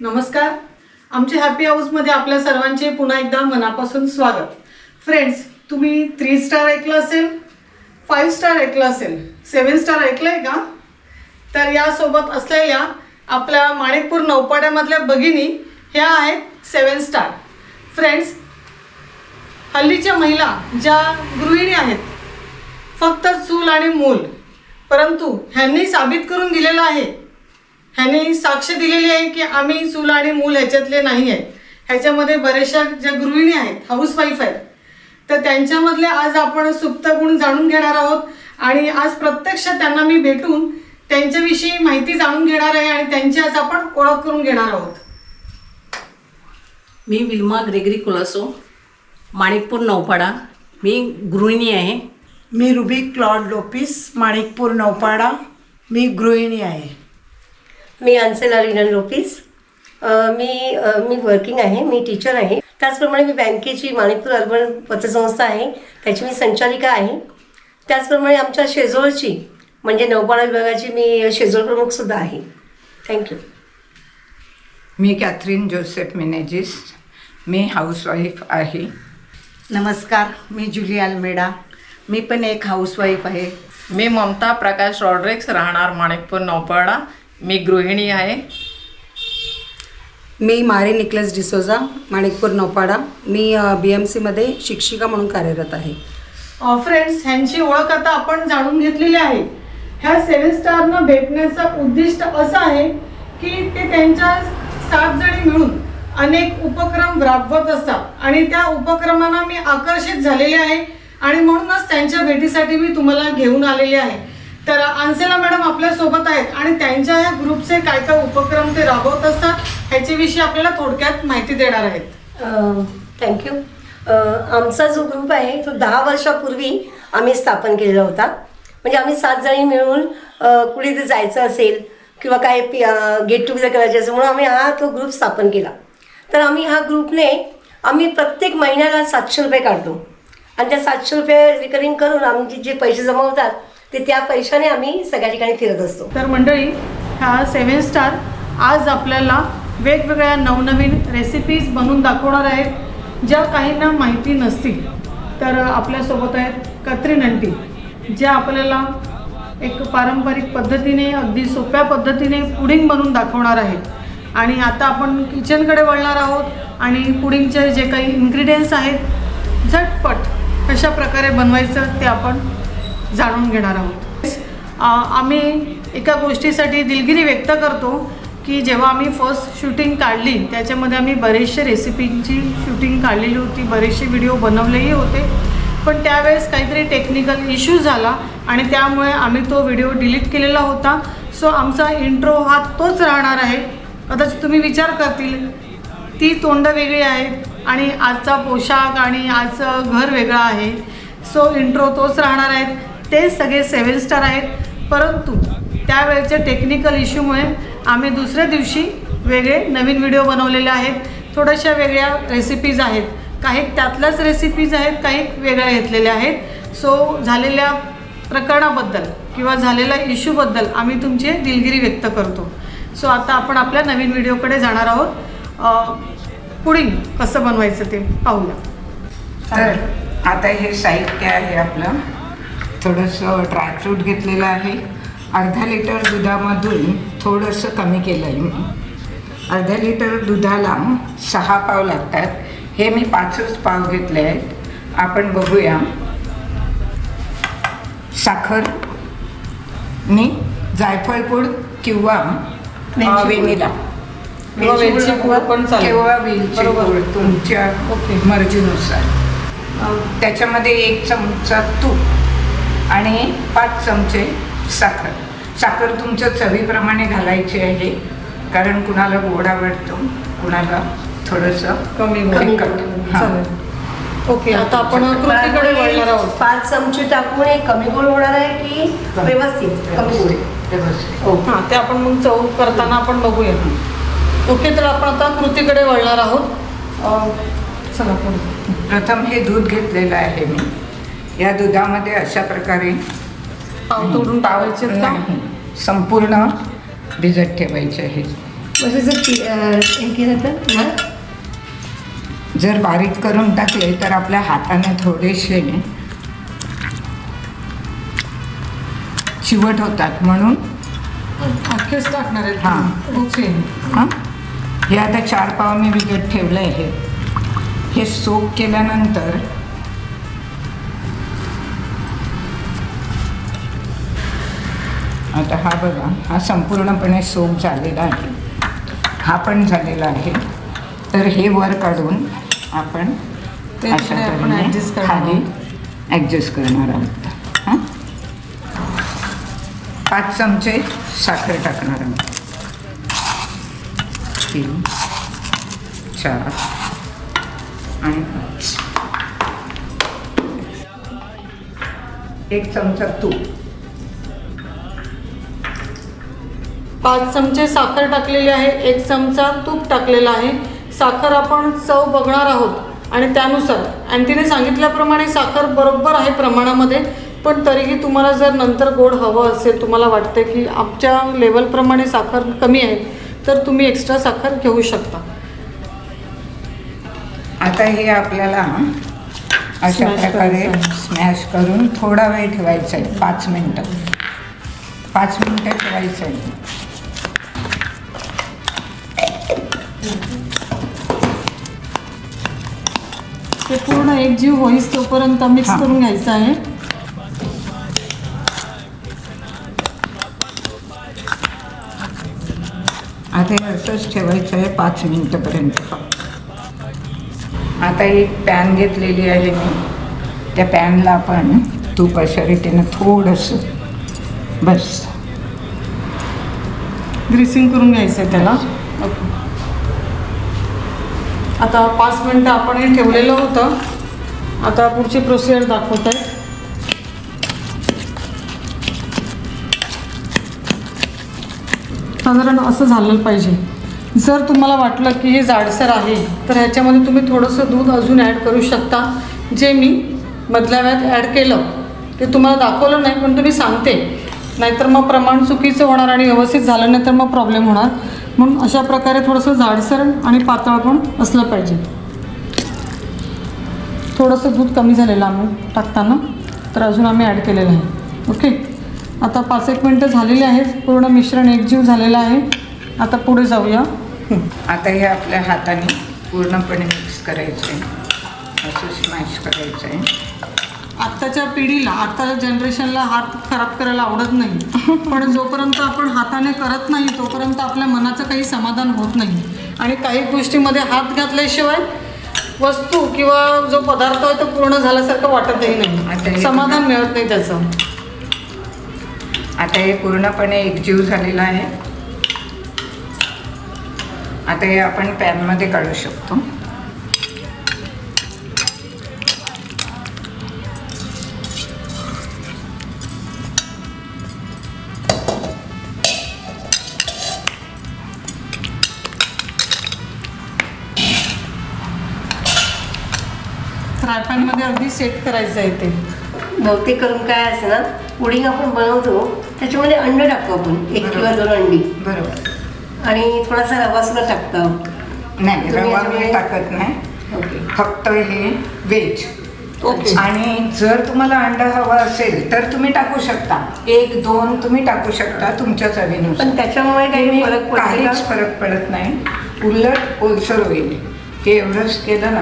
नमस्कार. आमच्या हॅपी हाऊसमध्ये आपल्या सर्वांचे पुन्हा एकदा मनापासून स्वागत. फ्रेंड्स तुम्ही थ्री स्टार ऐकलं असेल फाईव्ह स्टार ऐकलं असेल सेवन स्टार ऐकलं आहे का? तर यासोबत असलेल्या आपल्या माणिकपूर नौपाड्यामधल्या भगिनी ह्या आहेत सेवन स्टार फ्रेंड्स हल्लीच्या महिला ज्या गृहिणी आहेत फक्त चूल आणि मूल परंतु ह्यांनी साबित करून दिलेलं आहे ह्यांनी साक्ष दिलेली आहे की आम्ही चूल आणि मूल ह्याच्यातले नाही आहे ह्याच्यामध्ये बऱ्याचशा ज्या गृहिणी आहेत हाऊसवाईफ आहेत तर त्यांच्यामधले आज आपण सुप्त गुण जाणून घेणार आहोत. आणि आज प्रत्यक्ष त्यांना मी भेटून त्यांच्याविषयी माहिती जाणून घेणार आहे आणि त्यांची आज आपण ओळख करून घेणार आहोत. मी विल्मा ग्रेगरी कुलासो माणिकपूर नौपाडा. मी गृहिणी आहे. मी रुबी क्लॉड लोपिस माणिकपूर नौपाडा. मी गृहिणी आहे. मी अन्सेला रिनन लोपिस मी मी वर्किंग आहे मी टीचर आहे. त्याचप्रमाणे मी बँकेची माणिकपूर अर्बन पतसंस्था आहे त्याची मी संचालिका आहे. त्याचप्रमाणे आमच्या शेजोळची म्हणजे नौपाडा विभागाची मी शेजोळ प्रमुखसुद्धा आहे. थँक्यू मी कॅथरीन जोसेफ मेनेजिस मी हाऊसवाईफ आहे. नमस्कार मी जुली अल्मेडा मी पण एक हाऊसवाईफ आहे. मी ममता प्रकाश रॉड्रिक्स राहणार माणिकपूर नौपाडा मी गृहिणी आहे. मी मारी निकलस डिसोजा माणिकपूर नौपाडा. मी बी एम सीमध्ये शिक्षिका म्हणून कार्यरत आहे. फ्रेंड्स ह्यांची ओळख आता आपण जाणून घेतलेली आहे. ह्या सेव्हन स्टारनं भेटण्याचं उद्दिष्ट असं आहे की ते त्यांच्या सात जणी मिळून अनेक उपक्रम राबवत असतात. आणि त्या उपक्रमांना मी आकर्षित झालेले आहे. आणि म्हणूनच त्यांच्या भेटीसाठी मी तुम्हाला घेऊन आलेले आहे. तर अन्सेला मॅडम आपल्यासोबत आहेत आणि त्यांच्या या ग्रुपचे काय काय उपक्रम ते राबवत असतात ह्याच्याविषयी आपल्याला थोडक्यात माहिती देणार आहेत. थँक्यू आमचा जो ग्रुप आहे तो दहा वर्षापूर्वी आम्ही स्थापन केलेला होता. म्हणजे आम्ही सात जणी मिळून कुठे जर जायचं असेल किंवा काय गेट टुगेदर करायचे असेल म्हणून आम्ही हा तो ग्रुप स्थापन केला. तर आम्ही हा ग्रुपने आम्ही प्रत्येक महिन्याला सातशे रुपये काढतो. आणि त्या सातशे रुपये रिकरिंग करून आमचे जे पैसे जमवतात ते त्या पैशाने आम्ही सगळ्या ठिकाणी फिरत असतो. तर मंडळी ह्या सेवन स्टार आज आपल्याला वेगवेगळ्या नवनवीन रेसिपीज बनवून दाखवणार आहेत ज्या काहींना माहिती नसतील. तर आपल्यासोबत आहेत कत्रीन अंटी ज्या आपल्याला एक पारंपरिक पद्धतीने अगदी सोप्या पद्धतीने पुडिंग बनवून दाखवणार आहेत. आणि आता आपण किचनकडे वळणार आहोत आणि पुडिंगचे जे काही इन्ग्रेडियंट्स आहेत झटपट कशा प्रकारे बनवायचं ते आपण जाणून घेणार आहोत. आम्ही एका गोष्टीसाठी दिलगिरी व्यक्त करतो की जेव्हा आम्ही फर्स्ट शूटिंग काढली त्याच्यामध्ये आम्ही बरेचसे रेसिपींची शूटिंग काढलेली होती बरेचसे व्हिडिओ बनवलेही होते. पण त्यावेळेस काहीतरी टेक्निकल इश्यू झाला आणि त्यामुळे आम्ही तो व्हिडिओ डिलीट केलेला होता. सो आमचा इंट्रो हा तोच राहणार आहे. कदाचित तुम्ही विचार करतील ती तोंड वेगळी आहेत आणि आजचा पोशाख आणि आजचं घर वेगळं आहे. सो इंट्रो तोच राहणार आहेत. ते सगळे सेवन स्टार आहेत. परंतु त्यावेळेच्या टेक्निकल इश्यूमुळे आम्ही दुसऱ्या दिवशी वेगळे नवीन व्हिडिओ बनवलेले आहेत. थोड्याशा वेगळ्या रेसिपीज आहेत. काही त्यातल्याच रेसिपीज आहेत काही वेगळ्या घेतलेल्या आहेत. सो झालेल्या प्रकरणाबद्दल किंवा झालेल्या इश्यूबद्दल आम्ही तुमची दिलगिरी व्यक्त करतो. सो आता आपण आपल्या नवीन व्हिडिओकडे जाणार आहोत. पुडिंग कसं बनवायचं ते पाहूया. तर आता हे साहित्य आहे आपलं. थोडंसं ड्रायफ्रूट घेतलेलं आहे. अर्धा लिटर दुधामधून थोडंसं कमी केलं आहे मी. अर्धा लिटर दुधाला सहा पाव लागतात. हे मी पाचच पाव घेतले आहेत. आपण बघूया. साखर नी जायफळ पूड किंवा वेनिला वेलची पूड पण चालेल. किंवा वेलची बरोबर. पूड तुमच्या ओके. मर्जीनुसार. त्याच्यामध्ये एक चमचा तूप आणि पाच चमचे साखर. साखर तुमच्या चवीप्रमाणे घालायची आहे कारण कुणाला गोड आवडतो कुणाला थोडंसं कमी कमी. हां. ओके. आता आपण कृतीकडे वळणार आहोत. पाच चमचे टाकून हे कमी गोड होणार आहे की व्यवस्थित? कमी गोड. व्यवस्थित. हां ते आपण मग चव करताना आपण बघूया. ओके तर आपण आता कृतीकडे वळणार आहोत. चला पुढे. प्रथम हे दूध घेतलेलं आहे मी. या दुधामध्ये अशा प्रकारे पाव तोडून का? नाही, संपूर्ण भिजत ठेवायचे आहे. म्हणजे जर अं, हे केलं तर? ना जर बारीक करून टाकले तर आपल्या हाताने थोडेसे चिवट होतात म्हणून. अख्खेच टाकणार आहेत हां. ओके. हां? हे आता चार पाव मी विकत ठेवलं आहे हे सोप केल्यानंतर आता हा बघा हा संपूर्णपणे सोप झालेला आहे. हा पण झालेला आहे. तर हे वर काढून आपण करणार खाली ॲडजस्ट करणार आहोत. हां? पाच चमचे साखर टाकणार आहोत. तीन चार आणि पाच एक चमचा तूप पाच चमचे साखर टाकलेली आहे एक चमचा तूप टाकलेला आहे. साखर आपण चव बघणार आहोत आणि त्यानुसार. आणि तिने सांगितल्याप्रमाणे साखर बरोबर आहे प्रमाणामध्ये पण तरीही तुम्हाला जर नंतर गोड हवं असेल तुम्हाला वाटतं की आमच्या लेवलप्रमाणे साखर कमी आहे तर तुम्ही एक्स्ट्रा साखर घेऊ शकता आता हे आपल्याला अशा प्रकारे. स्मॅश करून थोडा वेळ ठेवायचा आहे पाच मिनटं पाच मिनटं ठेवायचं आहे ते पूर्ण एकजीव होईस तोपर्यंत मिक्स. करून घ्यायचं आहे आता हे असंच ठेवायचं आहे पाच मिनटंपर्यंत. फक्त आता एक पॅन घेतलेली आहे मी. त्या पॅनला आपण तूप अशा रीतीनं थोडंसं बस. ग्रीसिंग करून घ्यायचं आहे त्याला. ओके. आता पाच मिनटं आपण हे ठेवलेलं होतं. आता पुढची प्रोसिजर दाखवत आहे साधारण असं झालं पाहिजे. जर तुम्हाला वाटलं की हे जाडसर आहे तर ह्याच्यामध्ये तुम्ही थोडंसं दूध अजून ॲड करू शकता. जे मी मधल्या वेळात ॲड केलं ते तुम्हाला दाखवलं नाही पण तुम्ही सांगते. नाहीतर मग प्रमाण चुकीचं होणार आणि व्यवस्थित झालं नाही तर मग प्रॉब्लेम होणार. म्हणून अशा प्रकारे थोडंसं जाडसर आणि पातळ पण असलं पाहिजे. थोडंसं दूध कमी झालेलं आम्ही टाकताना तर अजून आम्ही ॲड केलेलं आहे. ओके आता पाच एक मिनटं झालेली आहेत. पूर्ण मिश्रण एकजीव झालेलं आहे. आता पुढे जाऊया. आता हे आपल्या हाताने पूर्णपणे मिक्स करायचं आहे असं स्मॅश करायचं आहे आत्ताच्या पिढीला आत्ताच्या जनरेशनला हात खराब करायला आवडत नाही. पण जोपर्यंत आपण हाताने करत नाही तोपर्यंत आपल्या मनाचं काही समाधान होत नाही. आणि काही गोष्टीमध्ये हात घातल्याशिवाय वस्तू किंवा जो पदार्थ आहे तो पूर्ण झाल्यासारखं वाटतही नाही. समाधान मिळत नाही त्याचं. आता हे पूर्णपणे एकजीव झालेलं आहे. आता हे आपण पॅनमध्ये काढू शकतो. फ्रायपॅनमध्ये अगदी सेट करायचं आहे ते. बहुतेक करून काय असं ना पुडिंग आपण बनवतो त्याच्यामध्ये अंड टाकतो आपण एक किंवा दोन अंडी. बरोबर. आणि थोडासा रवा सुद्धा टाकतो. नाही रवा मी टाकत नाही. ओके. फक्त हे व्हेज ओके. आणि जर तुम्हाला अंड हवं असेल तर तुम्ही टाकू शकता. एक दोन तुम्ही टाकू शकता तुमच्या चवीनुसार. पण त्याच्यामुळे काही फरक काहीच फरक पडत नाही. उलट ओलसर होईल. हे एवढंच केलं ना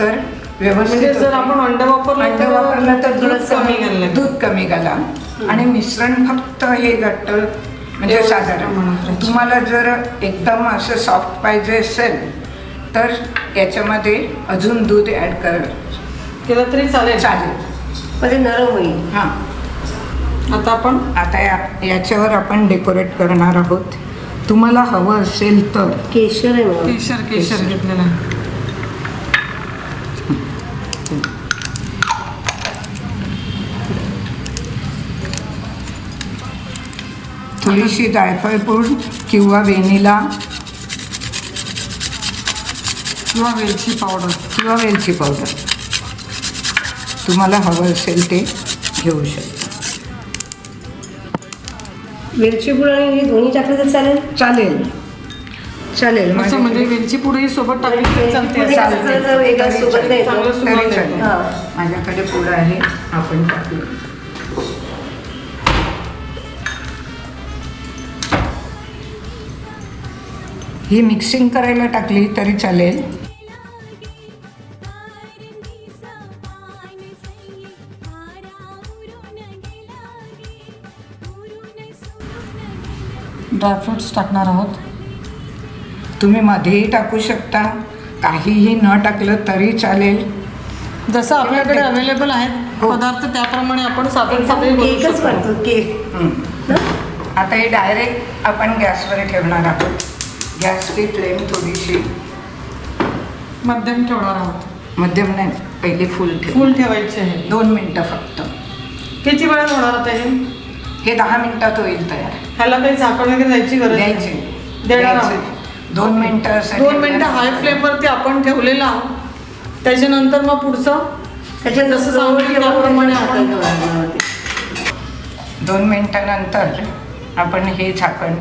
तर म्हणजे जर. आपण अंड वापरलं अंड वापरलं तर दूध कमी घाललं. दूध कमी घाला आणि मिश्रण फक्त हे घट्ट म्हणजे साधारण. तुम्हाला जर एकदम असं सॉफ्ट पाहिजे असेल तर याच्यामध्ये अजून दूध ॲड करा केलं तरी चालेल. चालेल. मध्ये नरम होईल. हां. आता आपण? आता या याच्यावर आपण डेकोरेट करणार आहोत. तुम्हाला हवं असेल तर. केशर केशर केशर घेतलेलं थोडीशी जायफळ पूड किंवा वेनिला किंवा वेलची पावडर किंवा वेलची पावडर तुम्हाला हवं असेल ते घेऊ शकता वेलची पूड आणि हे दोन्ही टाकलं तर चालेल चालेल चालेल असं म्हणजे वेलची पुढेही सोबत टाकली तरी चालते पुढे असं. कसं जरा वेगळा सुगंध येतो. चांगलं तरी सुगंध चालेल. येतो. हा. माझ्याकडे पुढं आहे आपण टाकू ही मिक्सिंग करायला टाकली तरी चालेल. ड्रायफ्रुट्स टाकणार आहोत. तुम्ही मध्येही टाकू शकता. काहीही न टाकलं तरी चालेल. जसं आपल्याकडे अवेलेबल आहेत पदार्थ त्याप्रमाणे आपण साधन साधे बनवू केकच शकतो. बनतो केक हं. आता हे डायरेक्ट आपण गॅसवर ठेवणार आहोत. गॅसची फ्लेम थोडीशी मध्यम ठेवणार आहोत. मध्यम नाही पहिले फुल ठेव. फुल ठेवायचे आहे. दोन मिनटं फक्त. किती वेळात होणार आता हे? हे दहा मिनिटात होईल तयार. ह्याला काही झाकण वगैरे द्यायची गरज द्यायचे. नाही देणार द्यायचे. आहोत. दोन मिनिटं असं दोन मिनिटं. हाय फ्लेमवरती आपण ठेवलेलं आहोत. त्याच्यानंतर मग पुढचं त्याच्यात जसं सांगितलं त्याप्रमाणे आपण. दोन मिनिटानंतर आपण हे झाकण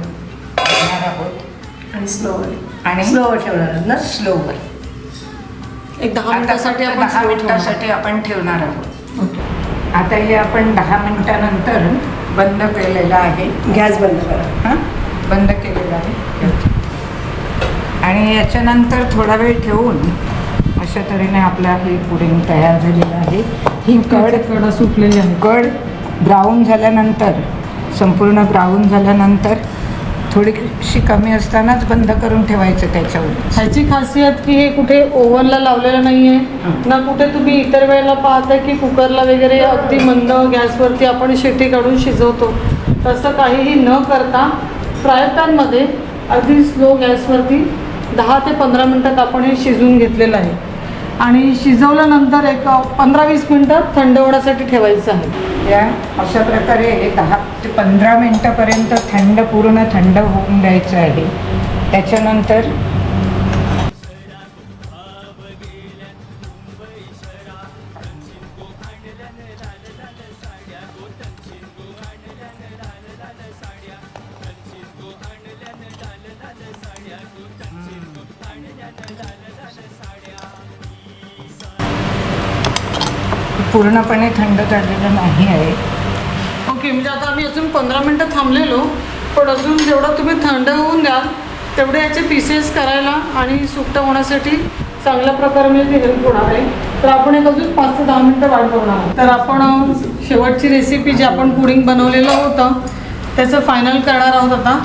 आहोत. आणि स्लो आणि? स्लो ठेवणार आहोत ना? स्लोवर एक दहा मिनिटासाठी आपण दहा. मिनिटासाठी आपण ठेवणार आहोत. आता हे आपण दहा मिनिटानंतर बंद केलेलं आहे. गॅस बंद करा. हां? बंद केलेलं आहे. आणि याच्यानंतर थोडा वेळ ठेवून अशा तऱ्हेने आपला हे पुडिंग तयार झालेलं आहे. ही कड कडा सुटलेली आहे. कड ब्राऊन झाल्यानंतर संपूर्ण ब्राऊन झाल्यानंतर थोडीशी कमी असतानाच बंद करून ठेवायचं त्याच्यावर. ह्याची खासियत की हे कुठे ओव्हनला लावलेलं नाहीये. ना कुठे तुम्ही इतर वेळेला पाहता की कुकरला वगैरे अगदी मंद गॅसवरती आपण शेटी काढून शिजवतो. तसं काहीही न करता फ्राय पॅनमध्ये अगदी स्लो गॅसवरती दहा ते पंधरा मिनटात आपण हे शिजवून घेतलेलं आहे. आणि शिजवल्यानंतर एक पंधरा वीस मिनटं थंड होण्यासाठी ठेवायचं आहे. या अशा प्रकारे दहा ते पंधरा मिनटापर्यंत थंड पूर्ण थंड होऊन द्यायचं आहे. त्याच्यानंतर पूर्णपणे थंड झालेलं नाही आहे. ओके म्हणजे आता आम्ही अजून पंधरा मिनटं थांबलेलो पण अजून जेवढं तुम्ही थंड होऊन द्याल तेवढे याचे पीसेस करायला आणि सुकट होण्यासाठी चांगल्या प्रकारे म्हणजे ते हेल्प होणार आहे. तर आपण एक अजून पाच ते दहा मिनटं वाट बघणार आहोत. तर आपण शेवटची रेसिपी जी आपण पुडिंग बनवलेलं होतं त्याचं फायनल करणार आहोत आता.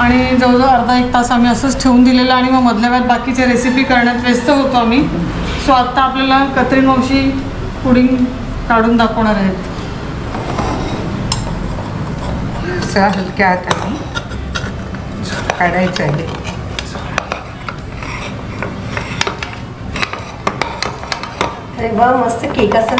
आणि जवळजवळ अर्धा एक तास आम्ही असंच ठेवून दिलेलं आणि मग मधल्या वेळात बाकीच्या रेसिपी करण्यात व्यस्त होतो आम्ही. सो आत्ता आपल्याला कत्री मावशी पुडिंग काढून दाखवणार आहेत. असं हलक्या हाताने काढायचं आहे. अरे मस्त केक असं.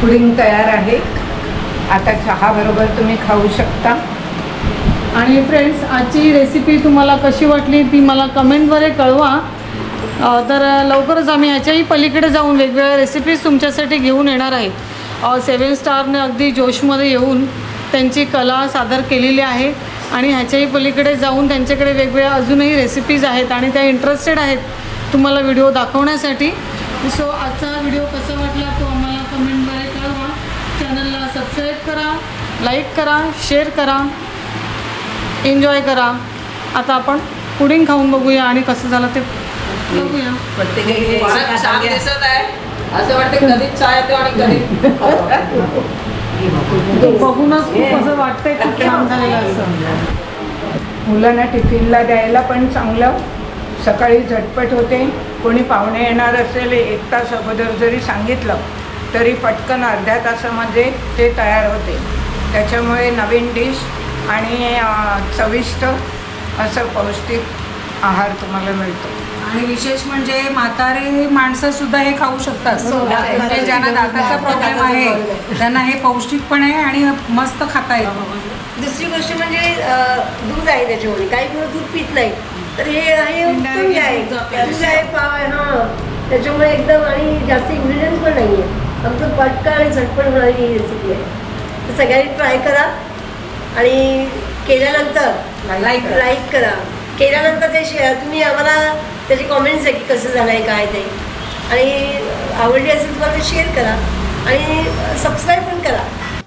पुडिंग तयार आहे. आता चहाबरोबर तुम्ही खाऊ शकता. आणि फ्रेंड्स आजची रेसिपी तुम्हाला कशी वाटली ती मला कमेंटद्वारे कळवा. तर लवकरच आम्ही ह्याच्याही पलीकडे जाऊन वेगवेगळ्या रेसिपीज तुमच्यासाठी घेऊन येणार आहे. सेवन स्टारने अगदी जोशमध्ये येऊन त्यांची कला सादर केलेली आहे. आणि ह्याच्याही पलीकडे जाऊन त्यांच्याकडे वेगवेगळ्या अजूनही रेसिपीज आहेत आणि त्या इंटरेस्टेड आहेत तुम्हाला व्हिडिओ दाखवण्यासाठी. सो आजचा व्हिडिओ कसा वाटला तो आम्हाला कमेंटद्वारे कळवा चॅनलला सबस्क्राईब करा लाईक करा शेअर करा एन्जॉय करा. आता आपण पुडिंग खाऊन बघूया आणि कसं झालं ते बघूया. फारच छान दिसत आहे. असं वाटतं कधीच चाय येतो आणि कधी बघूनच खूप असं वाटतंय खूप छान झालेलं असं. मुलांना टिफिनला द्यायला पण चांगलं. सकाळी झटपट होते. कोणी पाहुणे येणार असेल एक तास अगोदर जरी सांगितलं तरी पटकन अर्ध्या तासामध्ये ते तयार होते. त्याच्यामुळे नवीन डिश आणि चविष्ट असं पौष्टिक आहार तुम्हाला मिळतो. आणि विशेष म्हणजे म्हातारे माणसं सुद्धा हे खाऊ शकतात. म्हणजे ज्यांना दाताचा प्रॉब्लेम आहे. त्यांना हे पौष्टिक पण आहे आणि मस्त खाता येतं. दुसरी गोष्ट म्हणजे दूध आहे त्याच्यामध्ये. काही मुलं दूध पित नाही. तर हे आहे उत्तम आहे. दूध आहे पाव आहे हां. त्याच्यामुळे एकदम आणि जास्त इन्ग्रेडियंट्स पण नाही आहे अगदी पटकन आणि झटपट होणारी ही रेसिपी आहे. तर सगळ्यांनी ट्राय करा आणि केल्यानंतर करा. लाईक करा. केल्यानंतर ते शेअर तुम्ही आम्हाला त्याचे कॉमेंट्स आहे की कसं झालं आहे काय ते. आणि आवडली असेल तुम्हाला शेअर करा. आणि सबस्क्राईब पण करा.